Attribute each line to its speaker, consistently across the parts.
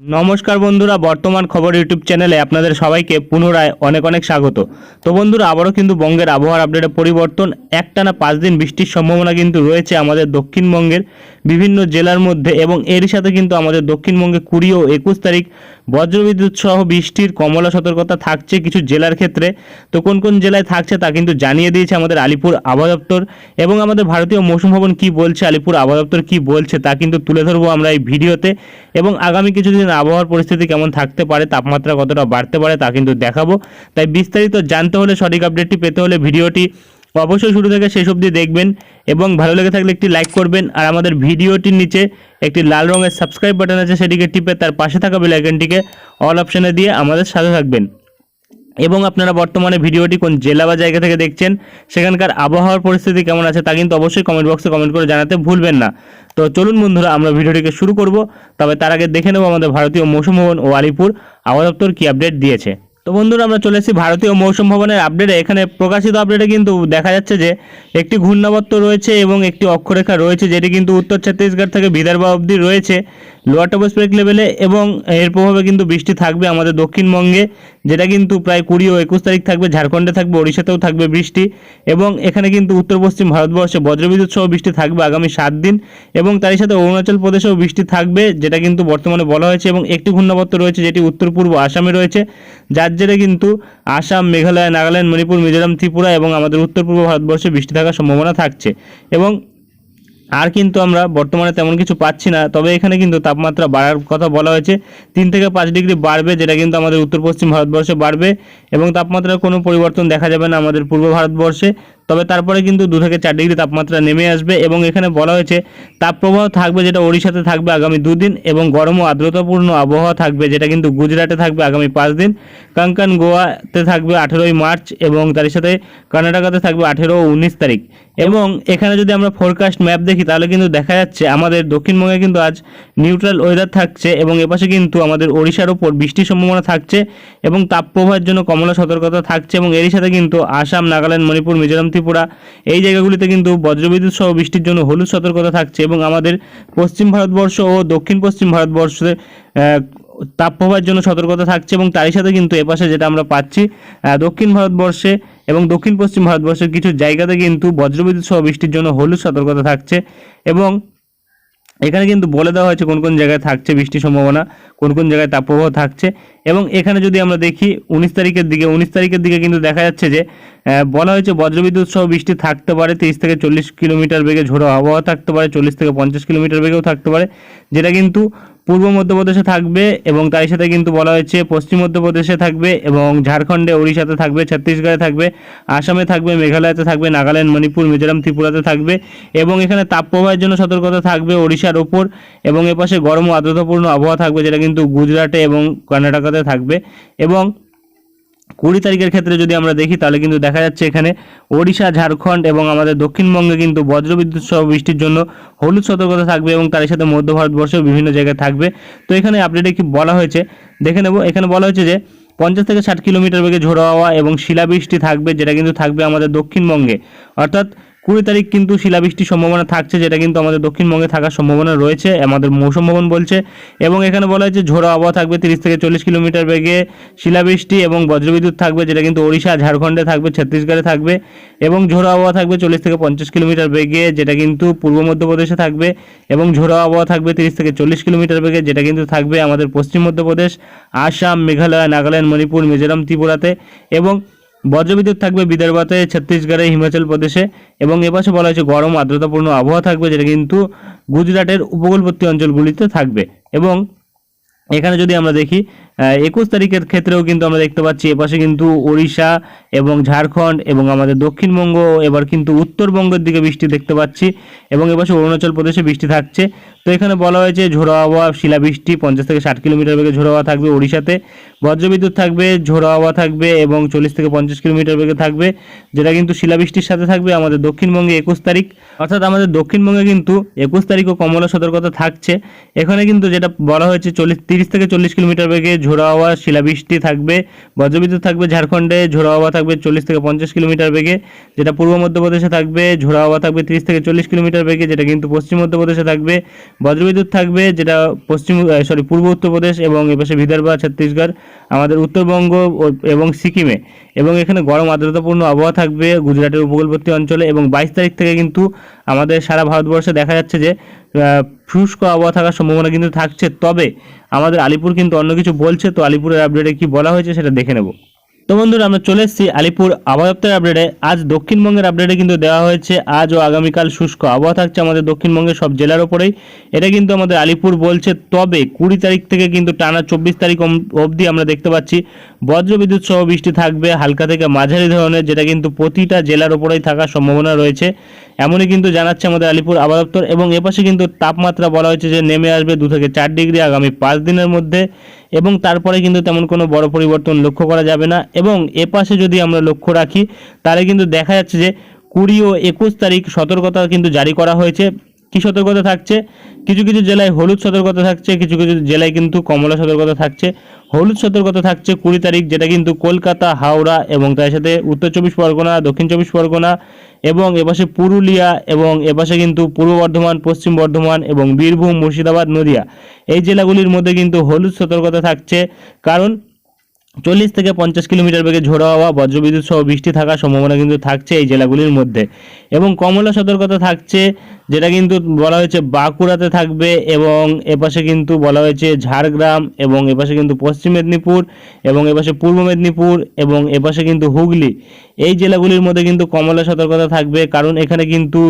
Speaker 1: নমস্কার বন্ধুরা, বর্তমান খবর ইউটিউব চ্যানেলে আপনাদের সবাইকে পুনরায় অনেক অনেক স্বাগত। তো বন্ধুরা, আবারও কিন্তু বঙ্গের আবহাওয়ার আপডেটে পরিবর্তন। একটানা পাঁচ দিন বৃষ্টির সম্ভাবনা কিন্তু রয়েছে আমাদের দক্ষিণবঙ্গের বিভিন্ন জেলার মধ্যে এবং এরই সাথে কিন্তু আমাদের দক্ষিণবঙ্গে কুড়ি ও একুশ তারিখ বজ্রবিদ্যুৎ সহ বৃষ্টির কমলা সতর্কতা থাকছে কিছু জেলার ক্ষেত্রে। তো কোন কোন জেলায় থাকছে তা কিন্তু জানিয়ে দিয়েছে আমাদের আলিপুর আবহাওয়া দপ্তর এবং আমাদের ভারতীয় মৌসুম ভবন কি বলছে, আলিপুর আবহাওয়া দপ্তর কী বলছে তা কিন্তু তুলে ধরবো আমরা এই ভিডিওতে। এবং আগামী কিছুদিন আবহাওয়ার পরিস্থিতি কেমন থাকতে পারে, তাপমাত্রা কতটা বাড়তে পারে তা কিন্তু দেখাবো। তাই বিস্তারিত জানতে হলে সঠিক আপডেটটি পেতে হলে ভিডিওটি অবশ্যই শুরু থেকে শেষ অবধি দেখবেন এবং ভালো লেগে থাকলে একটি লাইক করবেন আর আমাদের ভিডিওটির নিচে একটি লাল রঙের সাবস্ক্রাইব বাটন আছে, সেটিকে টিপে তার পাশে থাকা বেল আইকনটিকে অল অপশানে দিয়ে আমাদের সাথে থাকবেন। এবং আপনারা বর্তমানে ভিডিওটি কোন জেলা বা জায়গা থেকে দেখছেন, সেখানকার আবহাওয়ার পরিস্থিতি কেমন আছে তা কিন্তু অবশ্যই কমেন্ট বক্সে কমেন্ট করে জানাতে ভুলবেন না। তো চলুন বন্ধুরা, আমরা ভিডিওটিকে শুরু করব। তবে তার আগে দেখে নেব আমাদের ভারতীয় মৌসুম ভবন ও আলিপুর আবহাওয়া দপ্তর কী আপডেট দিয়েছে। তো বন্ধুরা, আমরা চলে এসেছি ভারতীয় মৌসুম ভবনের আপডেটে এখানে প্রকাশিত আপডেটে কিন্তু দেখা যাচ্ছে যে, একটি ঘূর্ণাবর্ত রয়েছে এবং একটি অক্ষরেখা রয়েছে, যেটি কিন্তু উত্তর ছত্তিশগড় থেকে বিদর্ভা অবধি রয়েছে। লোয়ার টপোস্ফেরিক লেভেলে এবং এর প্রভাবে কিন্তু বৃষ্টি থাকবে আমাদের দক্ষিণবঙ্গে, যেটা কিন্তু প্রায় কুড়ি ও একুশ তারিখ থাকবে, ঝাড়খণ্ডে থাকবে, ওড়িশাতেও থাকবে বৃষ্টি এবং এখানে কিন্তু উত্তর পশ্চিম ভারতবর্ষে বজ্রবিদ্যুৎ সহ বৃষ্টি থাকবে আগামী সাত দিন এবং তারই সাথে অরুণাচল প্রদেশেও বৃষ্টি থাকবে, যেটা কিন্তু বর্তমানে বলা হয়েছে এবং একটি ঘূর্ণাবর্ত রয়েছে যেটি উত্তর পূর্ব আসামে রয়েছে, যার জেরে কিন্তু আসাম, মেঘালয়, নাগাল্যান্ড, মণিপুর, মিজোরাম, ত্রিপুরা এবং আমাদের উত্তর পূর্ব ভারতবর্ষে বৃষ্টি থাকার সম্ভাবনা থাকছে এবং আর কিন্তু আমরা বর্তমানে তেমন কিছু পাচ্ছি না। তবে এখানে কিন্তু তাপমাত্রা বাড়ার কথা বলা হয়েছে। তিন থেকে পাঁচ ডিগ্রি বাড়বে, যেটা কিন্তু আমাদের উত্তর পশ্চিম ভারতবর্ষে বাড়বে এবং তাপমাত্রার কোনো পরিবর্তন দেখা যাবে না আমাদের পূর্ব ভারতবর্ষে। তবে তারপরে কিন্তু দু থেকে চার ডিগ্রি তাপমাত্রা নেমে আসবে এবং এখানে বলা হয়েছে তাপপ্রবাহ থাকবে যেটা ওড়িশাতে থাকবে আগামী দুদিন এবং গরম ও আর্দ্রতাপূর্ণ আবহাওয়া থাকবে যেটা কিন্তু গুজরাটে থাকবে আগামী পাঁচ দিন, কাঙ্কান গোয়াতে থাকবে আঠেরোই মার্চ এবং তার সাথে কর্ণাটকাতে থাকবে আঠেরো ও উনিশ তারিখ। এবং এখানে যদি আমরা ফোরকাস্ট ম্যাপ দেখি, তাহলে কিন্তু দেখা যাচ্ছে আমাদের দক্ষিণবঙ্গে কিন্তু আজ নিউট্রাল ওয়েদার থাকছে এবং এপাশে কিন্তু আমাদের ওড়িশার ওপর বৃষ্টির সম্ভাবনা থাকছে এবং তাপপ্রবাহের জন্য কমলা সতর্কতা থাকছে এবং এরই সাথে কিন্তু আসাম, নাগাল্যান্ড, মণিপুর, মিজোরাম ত্রিপুরা। এই জায়গাগুলিতে কিন্তু বজ্রবিদ্যুৎ সহ বৃষ্টির জন্য হলুদ সতর্কতা থাকছে এবং আমাদের পশ্চিম ভারতবর্ষ ও দক্ষিণ পশ্চিম ভারতবর্ষে তাপপ্রবাহের জন্য সতর্কতা থাকছে এবং তারই সাথে কিন্তু এপাশে যেটা আমরা পাচ্ছি দক্ষিণ ভারতবর্ষে এবং দক্ষিণ পশ্চিম ভারতবর্ষের কিছু জায়গাতে কিন্তু বজ্রবিদ্যুৎ সহ বৃষ্টির জন্য হলুদ সতর্কতা থাকছে এবং এখানে কিন্তু বলে দেওয়া হয়েছে কোন কোন জায়গায় থাকছে বৃষ্টির সম্ভাবনা, কোন কোন জায়গায় তাপপ্রবাহ থাকছে এবং এখানে যদি আমরা দেখি উনিশ তারিখের দিকে, উনিশ তারিখের দিকে কিন্তু দেখা যাচ্ছে যে বলা হয়েছে বজ্রবিদ্যুৎ সহ বৃষ্টি থাকতে পারে, তিরিশ থেকে চল্লিশ কিলোমিটার বেগে ঝোড়ো আবহাওয়া থাকতে পারে, চল্লিশ থেকে পঞ্চাশ কিলোমিটার বেগেও থাকতে পারে, যেটা কিন্তু পূর্ব মধ্যপ্রদেশে থাকবে এবং তাই সাথে কিন্তু বলা হয়েছে পশ্চিম মধ্যপ্রদেশে থাকবে এবং ঝাড়খণ্ডে, ওড়িশাতে থাকবে, ছত্তিশগড়ে থাকবে, আসামে থাকবে, মেঘালয়তে থাকবে, নাগাল্যান্ড, মণিপুর, মিজোরাম, ত্রিপুরাতে থাকবে এবং এখানে তাপপ্রবাহের জন্য সতর্কতা থাকবে ওড়িশার ওপর এবং এপাশে গরম ও আর্দ্রতাপূর্ণ আবহাওয়া থাকবে যেটা কিন্তু গুজরাটে এবং কর্ণাটকাতে থাকবে এবং কুড়ি তারিখের ক্ষেত্রে যদি আমরা দেখি, তাহলে কিন্তু দেখা যাচ্ছে এখানে ওড়িশা, ঝাড়খণ্ড এবং আমাদের দক্ষিণবঙ্গে কিন্তু বজ্রবিদ্যুৎ সহ বৃষ্টির জন্য হলুদ সতর্কতা থাকবে এবং তার সাথে মধ্য ভারতবর্ষেও বিভিন্ন জায়গায় থাকবে। তো এখানে আপডেটে কি বলা হয়েছে? দেখে নেব। এখানে বলা হয়েছে যে, পঞ্চাশ থেকে ষাট কিলোমিটার বেগে ঝোড়ো হওয়া এবং শিলাবৃষ্টি থাকবে, যেটা কিন্তু থাকবে আমাদের দক্ষিণবঙ্গে। অর্থাৎ কুড়ি তারিখ কিন্তু শিলাবৃষ্টির সম্ভাবনা থাকছে, যেটা কিন্তু আমাদের দক্ষিণবঙ্গে থাকার সম্ভাবনা রয়েছে, আমাদের মৌসুম ভবন বলছে। এবং এখানে বলা হয়েছে ঝোড়ো আবহাওয়া থাকবে তিরিশ থেকে চল্লিশ কিলোমিটার বেগে, শিলাবৃষ্টি এবং বজ্রবিদ্যুৎ থাকবে, যেটা কিন্তু ওড়িশা, ঝাড়খণ্ডে থাকবে, ছত্তিশগড়ে থাকবে, এবং ঝোড়ো আবহাওয়া থাকবে চল্লিশ থেকে পঞ্চাশ কিলোমিটার বেগে, যেটা কিন্তু পূর্ব মধ্যপ্রদেশে থাকবে, এবং ঝোড়ো আবহাওয়া থাকবে তিরিশ থেকে চল্লিশ কিলোমিটার বেগে, যেটা কিন্তু থাকবে আমাদের পশ্চিম মধ্যপ্রদেশ, আসাম, মেঘালয়, নাগাল্যান্ড, মণিপুর, মিজোরাম, ত্রিপুরাতে, এবং বজ্রবিদ্যুৎ থাকবে বিদর্ভতে, ছত্তিশগড়ে, হিমাচল প্রদেশে এবং এপাশে বলা হয়েছে গরম আর্দ্রতাপূর্ণ আবহাওয়া থাকবে যেটা কিন্তু গুজরাটের উপকূলবর্তী অঞ্চলগুলিতে থাকবে এবং এখানে যদি আমরা দেখি একুশ তারিখের ক্ষেত্রেও কিন্তু আমরা দেখতে পাচ্ছি এপাশে কিন্তু ওড়িশা এবং ঝাড়খণ্ড এবং আমাদের দক্ষিণবঙ্গ, এবার কিন্তু উত্তরবঙ্গের দিকে বৃষ্টি দেখতে পাচ্ছি এবং এপাশে অরুণাচল প্রদেশে বৃষ্টি থাকছে। তো এখানে বলা হয়েছে ঝোড়ো আবহাওয়া শিলাবৃষ্টি, পঞ্চাশ থেকে ষাট কিলোমিটার বেগে ঝোড়ো হাওয়া থাকবে ওড়িশাতে। বজ্রবিদ্যুৎ থাকবে ঝোড়ো হাওয়া থাকবে এবং চল্লিশ থেকে পঞ্চাশ কিলোমিটার বেগে থাকবে, যেটা কিন্তু শিলাবৃষ্টির সাথে থাকবে আমাদের দক্ষিণবঙ্গে একুশ তারিখ। অর্থাৎ আমাদের দক্ষিণবঙ্গে কিন্তু একুশ তারিখও কমলা সতর্কতা থাকছে। এখানে কিন্তু যেটা বলা হয়েছে চল্লিশ, তিরিশ থেকে চল্লিশ কিলোমিটার বেগে ঝোড়ো হাওয়া শিলাবৃষ্টি থাকবে, বজ্রবিদ্যুৎ থাকবে ঝাড়খণ্ডে ঝোড়ো হাওয়া থাকবে চল্লিশ থেকে পঞ্চাশ কিলোমিটার বেগে, যেটা পূর্ব মধ্যপ্রদেশে থাকবে ঝোড়ো হাওয়া থাকবে তিরিশ থেকে চল্লিশ কিলোমিটার বেগে, যেটা কিন্তু পশ্চিম মধ্যপ্রদেশে থাকবে, বজ্রবিদ্যুৎ থাকবে যেটা পশ্চিম সরি পূর্ব উত্তরপ্রদেশ এবং এপাশে বিদর্ভ, ছত্তিশগড়, আমাদের উত্তরবঙ্গ এবং সিকিমে, এবং এখানে গরম আর্দ্রতাপূর্ণ আবহাওয়া থাকবে, গুজরাটের উপকূলবর্তী অঞ্চলে, এবং বাইশ তারিখ থেকে কিন্তু আমাদের সারা ভারতবর্ষে দেখা যাচ্ছে যে শুষ্ক আবহাওয়া থাকার সম্ভাবনা কিন্তু থাকছে। তবে আমাদের আলিপুর কিন্তু অন্য কিছু বলছে, তো আলিপুরের আপডেটে কি বলা হয়েছে সেটা দেখে নেব। তো বন্ধুরা, আমরা চলে এসেছি আলিপুর আবহাওয়া দপ্তরের আপডেটে আজ দক্ষিণবঙ্গের আপডেটে কিন্তু দেওয়া হয়েছে, আজ ও আগামীকাল শুষ্ক আবহাওয়া থাকছে আমাদের দক্ষিণবঙ্গের সব জেলার ওপরেই এটা কিন্তু আমাদের আলিপুর বলছে, তবে কুড়ি তারিখ থেকে কিন্তু টানা চব্বিশ তারিখ অবধি আমরা দেখতে পাচ্ছি, বজ্রবিদ্যুৎ সহ বৃষ্টি থাকবে হালকা থেকে মাঝারি ধরনের, যেটা কিন্তু প্রতিটা জেলার ওপরেই থাকার সম্ভাবনা রয়েছে। এমনই কিন্তু জানাচ্ছে আমাদের আলিপুর আবহাওয়া দপ্তর এবং এপাশে কিন্তু তাপমাত্রা বলা হয়েছে যে নেমে আসবে দু থেকে চার ডিগ্রি আগামী পাঁচ দিনের মধ্যে এবং তারপরে কিন্তু তেমন কোনো বড় পরিবর্তন লক্ষ্য করা যাবে না। এবং এপাশে যদি আমরা লক্ষ্য রাখি, তাহলে কিন্তু দেখা যাচ্ছে যে কুড়ি ও একুশ তারিখ সতর্কতা কিন্তু জারি করা হয়েছে। কি সতর্কতা থাকছে? কিছু কিছু জেলায় হলুদ সতর্কতা থাকছে, কিছু কিছু জেলায় কিন্তু কমলা সতর্কতা থাকছে। হলুদ সতর্কতা থাকছে কুড়ি তারিখ, যেটা কিন্তু কলকাতা, হাওড়া এবং তার সাথে উত্তর চব্বিশ পরগনা, দক্ষিণ চব্বিশ পরগনা এবং এপাশে পুরুলিয়া এবং এপাশে কিন্তু পূর্ব বর্ধমান, পশ্চিম বর্ধমান এবং বীরভূম, মুর্শিদাবাদ, নদিয়া। এই জেলাগুলির মধ্যে কিন্তু হলুদ সতর্কতা থাকছে। কারণ চল্লিশ থেকে পঞ্চাশ কিলোমিটার বেগে ঝোড়ো হওয়া, বজ্রবিদ্যুৎ সহ বৃষ্টি থাকার সম্ভাবনা কিন্তু থাকছে এই জেলাগুলির মধ্যে। এবং কমলা সতর্কতা থাকছে যেটা কিন্তু বলা হয়েছে বাঁকুড়াতে থাকবে এবং এপাশে কিন্তু বলা হয়েছে ঝাড়গ্রাম এবং এপাশে কিন্তু পশ্চিম মেদিনীপুর এবং এপাশে পূর্ব মেদিনীপুর এবং এপাশে কিন্তু হুগলি। এই জেলাগুলির মধ্যে কিন্তু কমলা সতর্কতা থাকবে কারণ এখানে কিন্তু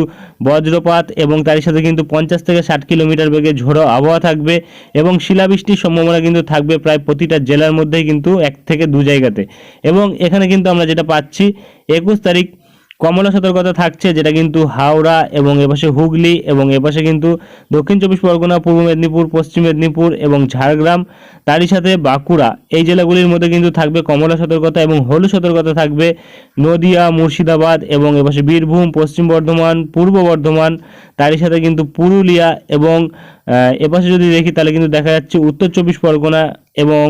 Speaker 1: বজ্রপাত এবং তার সাথে কিন্তু পঞ্চাশ থেকে ষাট কিলোমিটার বেগে ঝোড়ো আবহাওয়া থাকবে এবং শিলাবৃষ্টির সম্ভাবনা কিন্তু থাকবে প্রায় প্রতিটা জেলার মধ্যেই কিন্তু এক থেকে দু জায়গাতে। এবং এখানে কিন্তু আমরা যেটা পাচ্ছি, একুশ তারিখ কমলা সতর্কতা থাকছে, যেটা কিন্তু হাওড়া এবং এপাশে হুগলি এবং এপাশে কিন্তু দক্ষিণ চব্বিশ পরগনা, পূর্ব মেদিনীপুর, পশ্চিম মেদিনীপুর এবং ঝাড়গ্রাম। তারই সাথে বাঁকুড়া, এই জেলাগুলির মধ্যে কিন্তু থাকবে কমলা সতর্কতা এবং হলুদ সতর্কতা থাকবে। নদিয়া, মুর্শিদাবাদ এবং এপাশে বীরভূম, পশ্চিম বর্ধমান, পূর্ব বর্ধমান, তারই সাথে কিন্তু পুরুলিয়া এবং এপাশে যদি দেখি তাহলে কিন্তু দেখা যাচ্ছে উত্তর চব্বিশ পরগনা এবং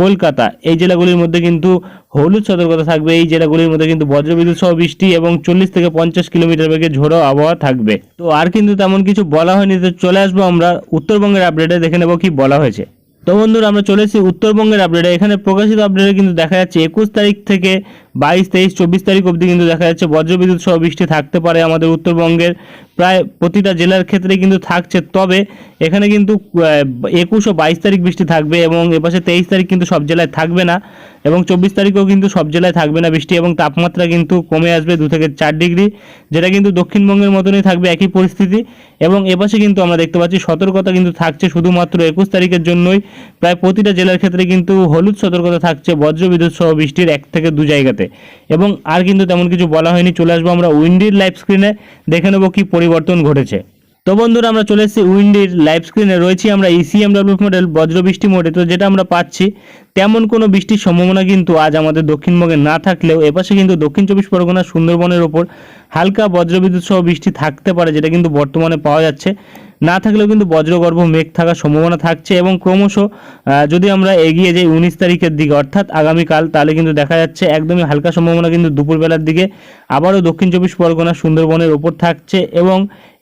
Speaker 1: কলকাতা। এই জেলাগুলির মধ্যে কিন্তু হলুদ সতর্কতা থাকবে। এই জেলাগুলির মধ্যে কিন্তু বজ্রবিদ্যুৎ সহ বৃষ্টি এবং চল্লিশ থেকে পঞ্চাশ কিলোমিটার বেগে ঝোড়ো আবহাওয়া থাকবে। তো আর কিন্তু তেমন কিছু বলা হয়নি। তো চলে আসব আমরা উত্তরবঙ্গের আপডেটে দেখে নেব কি বলা হয়েছে। তো বন্ধুরা, আমরা চলে এসেছি উত্তরবঙ্গের আপডেটে এখানে প্রকাশিত আপডেটে কিন্তু দেখা যাচ্ছে একুশ তারিখ থেকে বাইশ, তেইশ, চব্বিশ তারিখ অবধি কিন্তু দেখা যাচ্ছে বজ্রবিদ্যুৎ সহ বৃষ্টি থাকতে পারে আমাদের উত্তরবঙ্গের। প্রায় প্রতিটা জেলার ক্ষেত্রে কিন্তু থাকছে। তবে এখানে কিন্তু একুশ ও বাইশ তারিখ বৃষ্টি থাকবে এবং এপাশে তেইশ তারিখ কিন্তু সব জেলায় থাকবে না এবং চব্বিশ তারিখেও কিন্তু সব জেলায় থাকবে না বৃষ্টি এবং তাপমাত্রা কিন্তু কমে আসবে দু থেকে চার ডিগ্রি, যেটা কিন্তু দক্ষিণবঙ্গের মতনই থাকবে, একই পরিস্থিতি। এবং এপাশে কিন্তু আমরা দেখতে পাচ্ছি সতর্কতা কিন্তু থাকছে শুধুমাত্র একুশ তারিখের জন্যই। প্রায় প্রতিটা জেলার ক্ষেত্রে কিন্তু হলুদ সতর্কতা থাকছে, বজ্রবিদ্যুৎ সহ বৃষ্টির এক থেকে দু জায়গাতে। এবং আর কিন্তু তেমন কিছু বলা হয়নি। চলে আসব আমরা উইন্ডির লাইভ স্ক্রিনে দেখে নেব কি পরিবর্তন ঘটেছে। তো বন্ধুরা, আমরা চলে এসেছি উইন্ডির লাইভ স্ক্রিনে রয়েছি আমরা E ইসিএমডব্লিউ মডেল বজ্রবৃষ্টি মোডে তো যেটা আমরা পাচ্ছি, তেমন কোনো বৃষ্টির সম্ভাবনা কিন্তু আজ আমাদের দক্ষিণবঙ্গে না থাকলেও এপাশে কিন্তু দক্ষিণ চব্বিশ পরগনা সুন্দরবনের ওপর হালকা বজ্রবিদ্যুৎ সহ বৃষ্টি থাকতে পারে, যেটা কিন্তু বর্তমানে পাওয়া যাচ্ছে। না থাকলেও কিন্তু বজ্রগর্ভ মেঘ থাকার সম্ভাবনা থাকছে এবং ক্রমশ যদি আমরা এগিয়ে যাই উনিশ তারিখের দিকে, অর্থাৎ আগামীকাল, তাহলে কিন্তু দেখা যাচ্ছে একদমই হালকা সম্ভাবনা কিন্তু দুপুরবেলার দিকে আবারও দক্ষিণ চব্বিশ পরগনা, সুন্দরবনের ওপর থাকছে এবং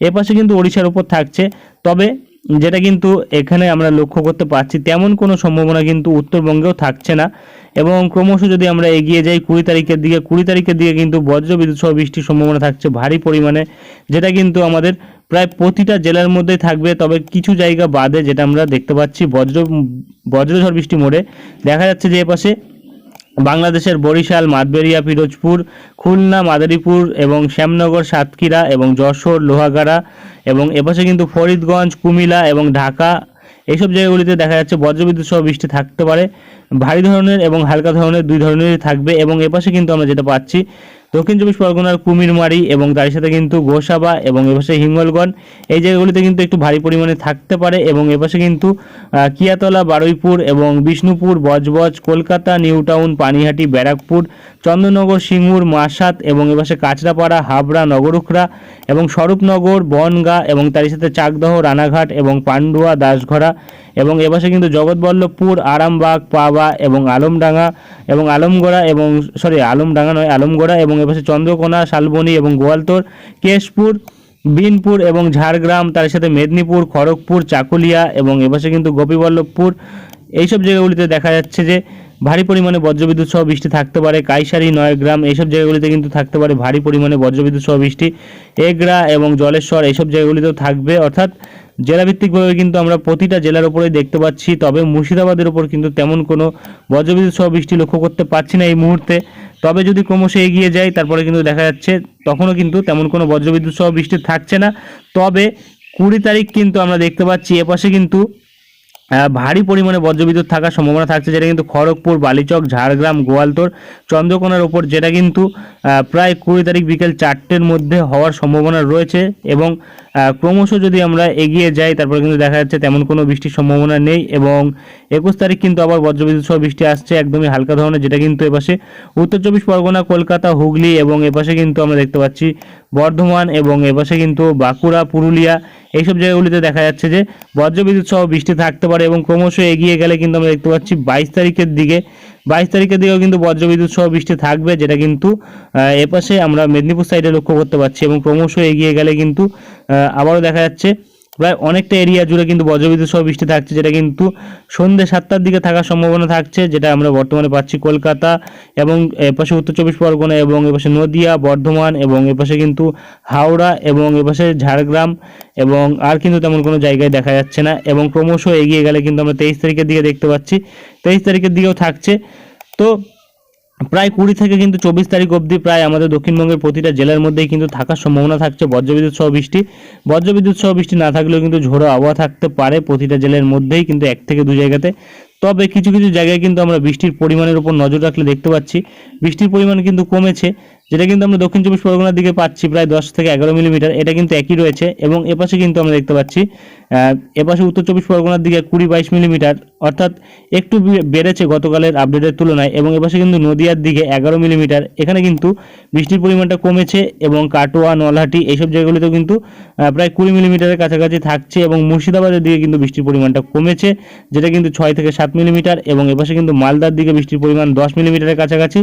Speaker 1: এপাশে কিন্তু ওড়িশার ওপর থাকছে। তবে যেটা কিন্তু এখানে আমরা লক্ষ্য করতে পারছি, তেমন কোনো সম্ভাবনা কিন্তু উত্তরবঙ্গেও থাকছে না এবং ক্রমশ যদি আমরা এগিয়ে যাই কুড়ি তারিখের দিকে, কুড়ি তারিখের দিকে কিন্তু বজ্রবিদ্যুৎ সহ বৃষ্টির সম্ভাবনা থাকছে ভারী পরিমাণে, যেটা কিন্তু আমাদের প্রায় প্রতিটা জেলার মধ্যে থাকবে, তবে কিছু জায়গা বাদে যেটা আমরা দেখতে পাচ্ছি বজ্র, বজ্রঝড় বৃষ্টি মোড়ে। দেখা যাচ্ছে যে এপাশে বাংলাদেশের বরিশাল মাতবেরিয়া পিরোজপুর, খুলনা, মাদারীপুর এবং শ্যামনগর, সাতক্ষীরা এবং যশোর, লোহাগাড়া এবং এপাশে কিন্তু ফরিদগঞ্জ কুমিলা এবং ঢাকা। এইসব জায়গাগুলিতে দেখা যাচ্ছে বজ্রবিদ্যুৎ সহ বৃষ্টি থাকতে পারে। ভারী ধরনের এবং হালকা ধরনের দুই ধরনেরই থাকবে এবং এপাশে কিন্তু আমরা যেটা পাচ্ছি দক্ষিণ চব্বিশ পরগনার কুমিরমারি এবং তার সাথে কিন্তু গোসাবা এবং এপাশে হিঙ্গলগঞ্জ। এই জায়গাগুলিতে কিন্তু একটু ভারী পরিমাণে থাকতে পারে এবং এপাশে কিন্তু কিয়াতলা, বারুইপুর এবং বিষ্ণুপুর, বজবজ, কলকাতা নিউ টাউন পানিহাটি, ব্যারাকপুর, চন্দননগর, সিঙ্গুর, মাসাত এবং এপাশে কাঁচরাপাড়া, হাবড়া, নগরুখরা এবং স্বরূপনগর, বনগা এবং তার সাথে চাকদহ, রানাঘাট এবং পান্ডুয়া দাসঘরা এবং এপাশে কিন্তু জগৎবল্লভপুর, আরামবাগ, পাবা এবং আলমডাঙ্গা এবং আলমগড়া এবং সরি আলমডাঙ্গা নয়, আলমগড়া এবং এপাশে চন্দ্রকোনা, শালবনী এবং গোয়ালতোর, কেশপুর, বিনপুর এবং ঝাড়গ্রাম, তার সাথে মেদিনীপুর, খড়গপুর, চাকুলিয়া এবং এপাশে কিন্তু গোপীবল্লভপুর। এইসব জায়গাগুলিতে দেখা যাচ্ছে যে ভারী পরিমাণে বজ্রবিদ্যুৎ সহ বৃষ্টি থাকতে পারে। কাইসারি, নয়গ্রাম এইসব জায়গাগুলিতে কিন্তু থাকতে পারে ভারী পরিমাণে বজ্রবিদ্যুৎ সহ বৃষ্টি। এগরা এবং জলেশ্বর এইসব জায়গাগুলিতেও থাকবে। অর্থাৎ জেলাভিত্তিকভাবে কিন্তু আমরা প্রতিটা জেলার উপরেই দেখতে পাচ্ছি, তবে মুর্শিদাবাদের উপর কিন্তু তেমন কোনো বজ্রবিদ্যুৎ সহ বৃষ্টি লক্ষ্য করতে পারছি না এই মুহূর্তে। তবে যদি ক্রমশ এগিয়ে যায়, তারপরে কিন্তু দেখা যাচ্ছে তখনও কিন্তু তেমন কোনো বজ্রবিদ্যুৎ সহ বৃষ্টি থাকছে না। তবে কুড়ি তারিখ কিন্তু আমরা দেখতে পাচ্ছি, এপাশে কিন্তু ভারী পরিমাণে বজ্রবিদ্যুৎ থাকার সম্ভাবনা থাকছে, যেটা কিন্তু খড়গপুর, বালিচক, ঝাড়গ্রাম, গোয়ালতোর, চন্দ্রকোনার ওপর যেটা কিন্তু প্রায় কুড়ি তারিখ বিকেল চারটের মধ্যে হওয়ার সম্ভাবনা রয়েছে এবং ক্রমশ যদি আমরা এগিয়ে যাই, তারপরে কিন্তু দেখা যাচ্ছে তেমন কোনো বৃষ্টির সম্ভাবনা নেই এবং একুশ তারিখ কিন্তু আবার বজ্রবিদ্যুৎ সহ বৃষ্টি আসছে একদমই হালকা ধরনের, যেটা কিন্তু এপাশে উত্তর চব্বিশ পরগনা, কলকাতা, হুগলি এবং এপাশে কিন্তু আমরা দেখতে পাচ্ছি বর্ধমান এবং এপাশে কিন্তু বাঁকুড়া, পুরুলিয়া, এইসব জায়গাগুলিতে দেখা যাচ্ছে যে বজ্রবিদ্যুৎ সহ বৃষ্টি থাকতে পারে এবং ক্রমশ এগিয়ে গেলে কিন্তু আমরা দেখতে পাচ্ছি বাইশ তারিখের দিকে, বাইশ তারিখের দিকেও কিন্তু বজ্রবিদ্যুৎ সহ বৃষ্টি থাকবে, যেটা কিন্তু এপাশে আমরা মেদিনীপুর সাইডে লক্ষ্য করতে পারছি এবং ক্রমশ এগিয়ে গেলে কিন্তু আবারও দেখা যাচ্ছে। প্রায় অনেকটা এরিয়া জুড়ে কিন্তু বজ্রবিদ্যুৎ সহ বৃষ্টি থাকছে, যেটা কিন্তু সন্ধ্যে সাতটার দিকে থাকার সম্ভাবনা থাকছে, যেটা আমরা বর্তমানে পাচ্ছি কলকাতা এবং এপাশে উত্তর চব্বিশ পরগনা এবং এপাশে নদিয়া, বর্ধমান এবং এপাশে কিন্তু হাওড়া এবং এপাশে ঝাড়গ্রাম এবং আর কিন্তু তেমন কোনো জায়গায় দেখা যাচ্ছে না এবং ক্রমশ এগিয়ে গেলে কিন্তু আমরা তেইশ তারিখের দিকে দেখতে পাচ্ছি। তেইশ তারিখের দিকেও থাকছে। তো প্রায় কুড়ি থেকে কিন্তু চব্বিশ তারিখ অবধি প্রায় আমাদের দক্ষিণবঙ্গের প্রতিটা জেলার মধ্যেই কিন্তু থাকার সম্ভাবনা থাকছে। বজ্রবিদ্যুৎ সহ বৃষ্টি। বজ্রবিদ্যুৎ সহ বৃষ্টি না থাকলেও কিন্তু ঝোড়ো আবহাওয়া থাকতে পারে প্রতিটা জেলার মধ্যেই কিন্তু এক থেকে দু জায়গাতে। তবে কিছু কিছু জায়গায় কিন্তু আমরা বৃষ্টির পরিমাণের উপর নজর রাখলে দেখতে পাচ্ছি। বৃষ্টির পরিমাণ কিন্তু কমেছে। যেটা কিন্তু আমরা দক্ষিণ চব্বিশ পরগনার দিকে পাচ্ছি প্রায় দশ থেকে এগারো মিলিমিটার, এটা কিন্তু একই রয়েছে এবং এপাশে কিন্তু আমরা দেখতে পাচ্ছি এপাশে উত্তর চব্বিশ পরগনার দিকে কুড়ি বাইশ মিলিমিটার, অর্থাৎ একটু বেড়েছে গতকালের আপডেটের তুলনায় এবং এপাশে কিন্তু নদিয়ার দিকে এগারো মিলিমিটার, এখানে কিন্তু বৃষ্টির পরিমাণটা কমেছে এবং কাটোয়া, নলহাটি এইসব জায়গাগুলিতেও কিন্তু প্রায় কুড়ি মিলিমিটারের কাছাকাছি থাকছে এবং মুর্শিদাবাদের দিকে কিন্তু বৃষ্টির পরিমাণটা কমেছে, যেটা কিন্তু ছয় থেকে সাত মিলিমিটার এবং এপাশে কিন্তু মালদার দিকে বৃষ্টির পরিমাণ দশ মিলিমিটারের কাছাকাছি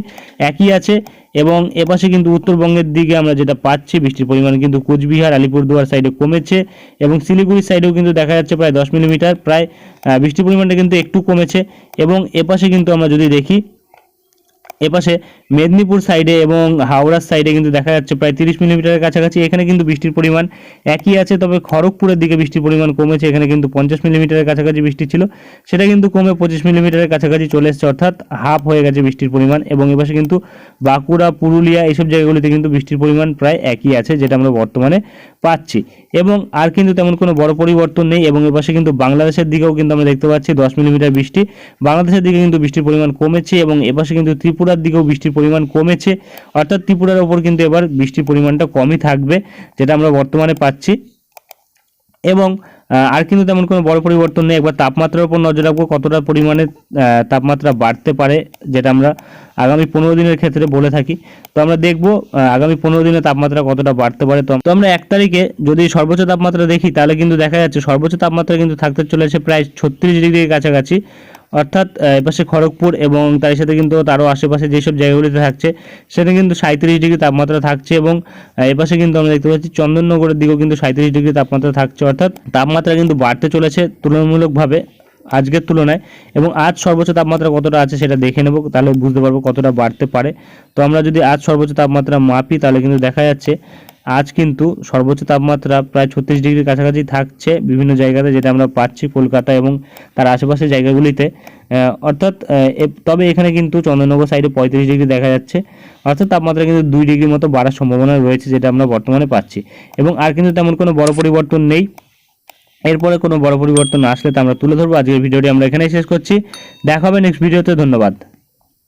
Speaker 1: একই আছে এবং এপাশে কিন্তু উত্তরবঙ্গের দিকে আমরা যেটা পাচ্ছি, বৃষ্টির পরিমাণ কিন্তু কোচবিহার, আলিপুরদুয়ার সাইডে কমেছে এবং শিলিগুড়ির সাইডেও কিন্তু দেখা যাচ্ছে প্রায় দশ মিলিমিটার, প্রায় বৃষ্টির পরিমাণটা কিন্তু একটু কমেছে এবং এপাশে কিন্তু আমরা যদি দেখি এপাশে মেদিনীপুর সাইডে এবং হাওড়ার সাইডে কিন্তু দেখা যাচ্ছে প্রায় তিরিশ মিলিমিটারের কাছাকাছি। এখানে কিন্তু বৃষ্টির পরিমাণ একই আছে, তবে খড়গপুরের দিকে বৃষ্টির পরিমাণ কমেছে। এখানে কিন্তু পঞ্চাশ মিলিমিটারের কাছাকাছি বৃষ্টি ছিল। সেটা কিন্তু কমে পঁচিশ মিলিমিটারের কাছাকাছি চলে এসেছে, অর্থাৎ হাফ হয়ে গেছে বৃষ্টির পরিমাণ। এবং এপাশে কিন্তু বাঁকুড়া, পুরুলিয়া এইসব জায়গাগুলিতে কিন্তু বৃষ্টির পরিমাণ প্রায় একই আছে, যেটা আমরা বর্তমানে পাচ্ছি। এবং আর কিন্তু তেমন কোনো বড় পরিবর্তন নেই এবং এপাশে কিন্তু বাংলাদেশের দিকেও কিন্তু আমরা দেখতে পাচ্ছি দশ মিলিমিটার বৃষ্টি। বাংলাদেশের দিকে কিন্তু বৃষ্টির পরিমাণ কমেছে এবং এপাশে কিন্তু ত্রিপুরার দিকেও বৃষ্টির পরিমাণ কমেছে। অর্থাৎ ত্রিপুরার ওপর কিন্তু এবার বৃষ্টির পরিমাণটা কমই থাকবে, যেটা আমরা বর্তমানে পাচ্ছি। এবং আর কিন্তু তেমন কোনো বড় পরিবর্তন নেই। একবার তাপমাত্রার উপর নজর রাখব, কতটা পরিমাণে তাপমাত্রা বাড়তে পারে, যেটা আমরা আগামী পনেরো দিনের ক্ষেত্রে বলে থাকি। তো আমরা দেখব আগামী পনেরো দিনে তাপমাত্রা কতটা বাড়তে পারে। তো আমরা এক তারিখে যদি সর্বোচ্চ তাপমাত্রা দেখি, তাহলে কিন্তু দেখা যাচ্ছে সর্বোচ্চ তাপমাত্রা কিন্তু থাকতে চলেছে প্রায় ছত্রিশ ডিগ্রির কাছাকাছি। অর্থাৎ এপাশে খড়গপুর এবং তার সাথে কিন্তু তারও আশেপাশে যেসব জায়গাগুলিতে থাকছে সেটা কিন্তু সাঁত্রিশ ডিগ্রি তাপমাত্রা থাকছে এবং এপাশে কিন্তু আমরা দেখতে পাচ্ছি চন্দননগরের দিকেও কিন্তু সাঁত্রিশ ডিগ্রি তাপমাত্রা থাকছে। অর্থাৎ, তাপমাত্রা কিন্তু বাড়তে চলেছে তুলনামূলকভাবে আজকের তুলনায় এবং আজ সর্বোচ্চ তাপমাত্রা কতটা আছে সেটা দেখে নেব, তাহলে বুঝতে পারব কতটা বাড়তে পারে। তো আমরা যদি আজ সর্বোচ্চ তাপমাত্রা মাপি, তাহলে কিন্তু দেখা যাচ্ছে আজ কিন্তু সর্বোচ্চ তাপমাত্রা প্রায় ছত্রিশ ডিগ্রির কাছাকাছি থাকছে বিভিন্ন জায়গাতে, যেটা আমরা পাচ্ছি কলকাতা এবং তার আশেপাশের জায়গাগুলিতে। অর্থাৎ তবে এখানে কিন্তু চন্দননগর সাইডে পঁয়ত্রিশ ডিগ্রি দেখা যাচ্ছে। অর্থাৎ তাপমাত্রা কিন্তু দুই ডিগ্রি মতো বাড়ার সম্ভাবনা রয়েছে, যেটা আমরা বর্তমানে পাচ্ছি। এবং আর কিন্তু তেমন কোনো বড় পরিবর্তন নেই। এরপরে কোনো বড় পরিবর্তন আসলে তা আমরা তুলে ধরবো। আজকের ভিডিওটি আমরা এখানেই শেষ করছি। দেখা হবে নেক্সট ভিডিওতে ধন্যবাদ।